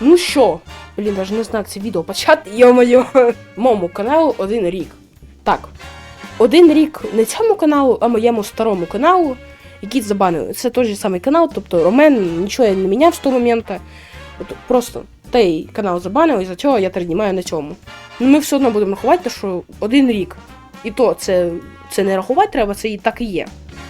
Ну що, блін, навіть не знаю, як це відео почати, йо-моє. Моєму каналу один рік. Так. Один рік не цьому каналу, а моєму старому каналу, який забанили. Це той же самий канал, тобто Ромен нічого я не міняв з того моменту. Просто той канал забанили, і за цього я тепер на цьому. Ну ми все одно будемо рахувати, що один рік. І то це, це не рахувати треба, це і так і є.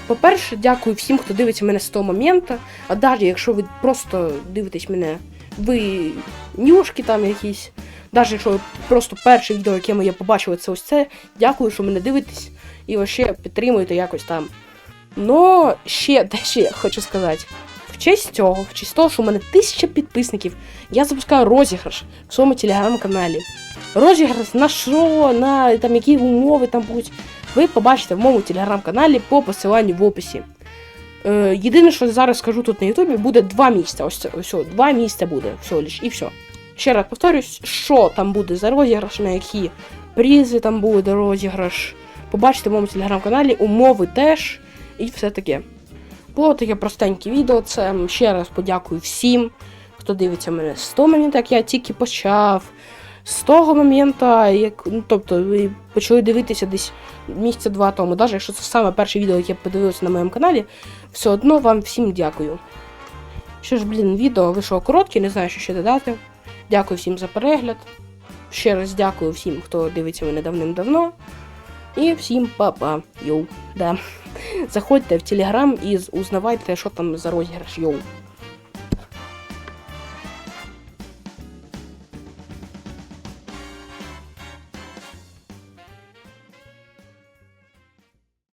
По-перше, дякую всім, хто дивиться мене з того моменту. А навіть якщо ви просто дивитесь мене, ви нюшки там якісь. Навіть якщо ви просто перше відео, яке моє побачили, це ось це. Дякую, що мене дивитесь і вообще підтримуєте якось там. Ну, ще де я хочу сказати. В честь цього, в честь того, що у мене тисяча підписників, я запускаю розіграш в своєму телеграм-каналі. Розіграш на що, на там які умови там будуть. Ви побачите в моєму телеграм-каналі по посиланню в описі. Е, єдине, що зараз скажу тут на Ютубі, буде два місця. Ось це, ось, два місця буде всього лиш, і все. Ще раз повторюсь, що там буде за розіграш, на які призи там буде розіграш. Побачите в моєму телеграм-каналі, умови теж і все таке. Було таке простеньке відео. Це ще раз подякую всім, хто дивиться мене з того моменту, як я тільки почав. З того моменту, як, ну, тобто, ви почали дивитися десь місяця два тому, навіть якщо це саме перше відео, яке подивилося на моєму каналі, все одно вам всім дякую. Що ж, блін, відео вийшло коротке, не знаю, що ще додати. Дякую всім за перегляд. Ще раз дякую всім, хто дивиться мене давним-давно. І всім па-па. Йоу. Да. Заходьте в телеграм і узнавайте, що там за розіграш. Йоу.